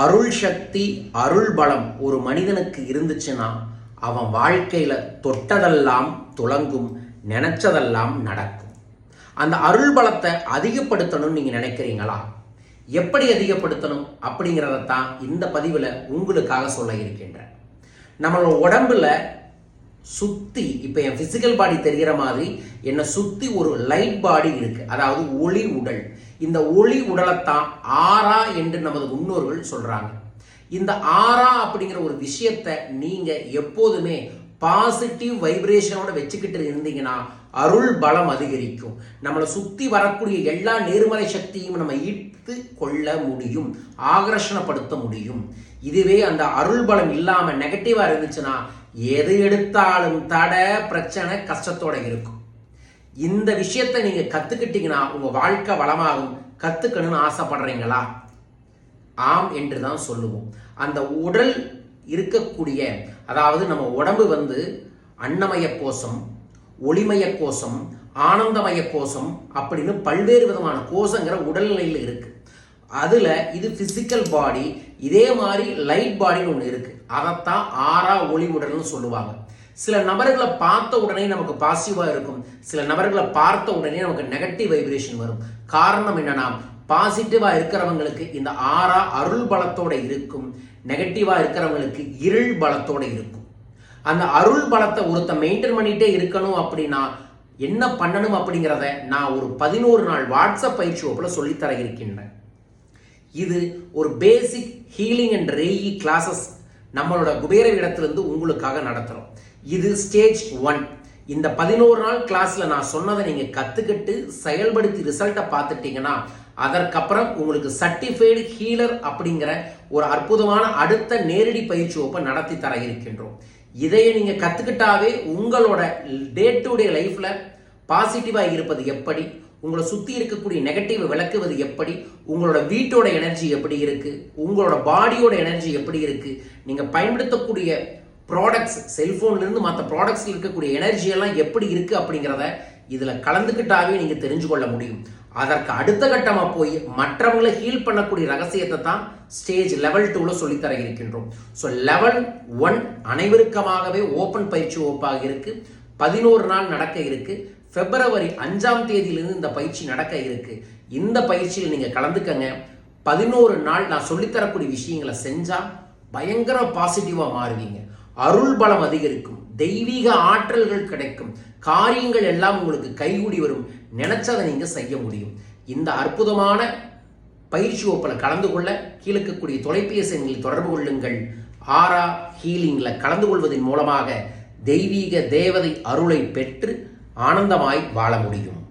அருள் சக்தி அருள் பலம் ஒரு மனிதனுக்கு இருந்துச்சுன்னா அவன் வாழ்க்கையில் தொட்டதெல்லாம் துளங்கும் நினச்சதெல்லாம் நடக்கும். அந்த அருள் பலத்தை அதிகப்படுத்தணும்னு நீங்கள் நினைக்கிறீங்களா? எப்படி அதிகப்படுத்தணும் அப்படிங்கிறத தான் இந்த பதிவில் உங்களுக்காக சொல்ல இருக்கின்றேன். நம்மளோட உடம்புல சுத்தி இப்போ என் பிசிக்கல் பாடி தெரிகிற மாதிரி என்னை சுத்தி ஒரு லைட் பாடி இருக்கு. அதாவது ஒளி உடல். இந்த ஒளி உடலைத்தான் ஆறா என்று நமது முன்னோர்கள் சொல்றாங்க. இந்த ஆறா அப்படிங்கிற ஒரு விஷயத்தை நீங்க எப்போதுமே பாசிட்டிவ் வைப்ரேஷனோட வச்சுக்கிட்டு இருந்தீங்கன்னா அருள் பலம் அதிகரிக்கும். நம்மளை சுத்தி வரக்கூடிய எல்லா நேர்மறை சக்தியும் நம்ம ஈர்த்து கொள்ள முடியும் ஆகர்ஷணப்படுத்த முடியும். இதுவே அந்த அருள் பலம் இல்லாம நெகட்டிவா இருந்துச்சுன்னா எது எடுத்தாலும் தடை பிரச்சனை கஷ்டத்தோட இருக்கும். இந்த விஷயத்தை நீங்க கத்துக்கிட்டீங்கன்னா உங்க வாழ்க்கை வளமாகும். கத்துக்கணும்னு ஆசைப்படுறீங்களா? ஆம் என்று தான் சொல்லுவோம். அந்த உடல் இருக்கக்கூடிய அதாவது நம்ம உடம்பு வந்து அன்னமய கோஷம் ஒளிமய கோஷம் ஆனந்தமய கோஷம் அப்படின்னு பல்வேறு விதமான கோஷங்கிற உடல்நிலையில் இருக்குது அதில் இது ஃபிசிக்கல் பாடி இதே மாதிரி லைட் பாடின்னு ஒன்று இருக்குது அதைத்தான் ஆறா ஒளி உடல்னு சொல்லுவாங்க. சில நபர்களை பார்த்த உடனே நமக்கு பாசிட்டிவாக இருக்கும். சில நபர்களை பார்த்த உடனே நமக்கு நெகட்டிவ் வைப்ரேஷன் வரும். காரணம் என்னன்னா பாசிட்டிவாக இருக்கிறவங்களுக்கு இந்த ஆறா அருள் பலத்தோட இருக்கும். நெகட்டிவாக இருக்கிறவங்களுக்கு இருள் பலத்தோட இருக்கும். அந்த அருள் பலத்தை ஒருத்த மெயின்டைன் பண்ணிகிட்டே இருக்கணும் அப்படின்னா என்ன பண்ணணும் அப்படிங்கிறத நான் ஒரு பதினோரு நாள் வாட்ஸ்அப் பயிற்சி வகுப்பில் சொல்லித்தர இருக்கின்றேன். இது ஒரு basic healing and reiki classes நம்மளோட குபேர இடத்துலேருந்து உங்களுக்காக நடத்துகிறோம் இது ஸ்டேஜ் ஒன் இந்த பதினோரு நாள் கிளாஸில் நான் சொன்னதை நீங்கள் கற்றுக்கிட்டு செயல்படுத்தி ரிசல்ட்டை பார்த்துட்டீங்கன்னா அதற்கப்புறம் உங்களுக்கு சர்டிஃபைடு ஹீலர் அப்படிங்கிற ஒரு அற்புதமான அடுத்த நேரடி பயிற்சி வகுப்பை நடத்தி தர இருக்கின்றோம். இதையை நீங்கள் கற்றுக்கிட்டாவே உங்களோட டே டு டே லைஃப்பில் பாசிட்டிவாக இருப்பது எப்படி? உங்களை சுற்றி இருக்கக்கூடிய நெகட்டிவ் விளக்குவது எப்படி? உங்களோட வீட்டோட எனர்ஜி எப்படி இருக்குது உங்களோட பாடியோட எனர்ஜி எப்படி இருக்குது நீங்கள் பயன்படுத்தக்கூடிய ப்ராடக்ட்ஸ் செல்ஃபோன்லேருந்து மற்ற ப்ராடக்ட்ஸ் இருக்கக்கூடிய எனர்ஜி எல்லாம் எப்படி இருக்குது அப்படிங்கிறத இதில் கலந்துக்கிட்டாவே நீங்கள் தெரிஞ்சு கொள்ள முடியும். அதற்கு அடுத்த கட்டமாக போய் மற்றவங்களை ஹீல் பண்ணக்கூடிய ரகசியத்தை தான் ஸ்டேஜ் லெவல் டூவில் சொல்லித்தர இருக்கின்றோம். ஸோ லெவல் ஒன் அனைவருக்கமாகவே ஓப்பன் பயிற்சி வகுப்பாக இருக்குது பதினோரு நாள் நடக்க இருக்குது பிப்ரவரி அஞ்சாம் தேதியிலிருந்து இந்த பயிற்சி நடக்க இருக்கு. இந்த பயிற்சியில் நீங்க கலந்துக்கங்க. பதினோரு நாள் நான் சொல்லித்தரக்கூடிய விஷயங்களை செஞ்சா பயங்கர பாசிட்டிவா மாறுவீங்க. அருள் பலம் அதிகரிக்கும். தெய்வீக ஆற்றல்கள் கிடைக்கும். காரியங்கள் எல்லாம் உங்களுக்கு கைகூடி வரும். நினைச்சதை நீங்க செய்ய முடியும். இந்த அற்புதமான பயிற்சி ஒப்பில் கலந்து கொள்ள கீழக்கக்கூடிய தொலைபேசி எண்களில் தொடர்பு கொள்ளுங்கள். ஆரா ஹீலிங்கில் கலந்து கொள்வதன் மூலமாக தெய்வீக தேவதை அருளை பெற்று ஆனந்தமாய் வாழ முடியும்.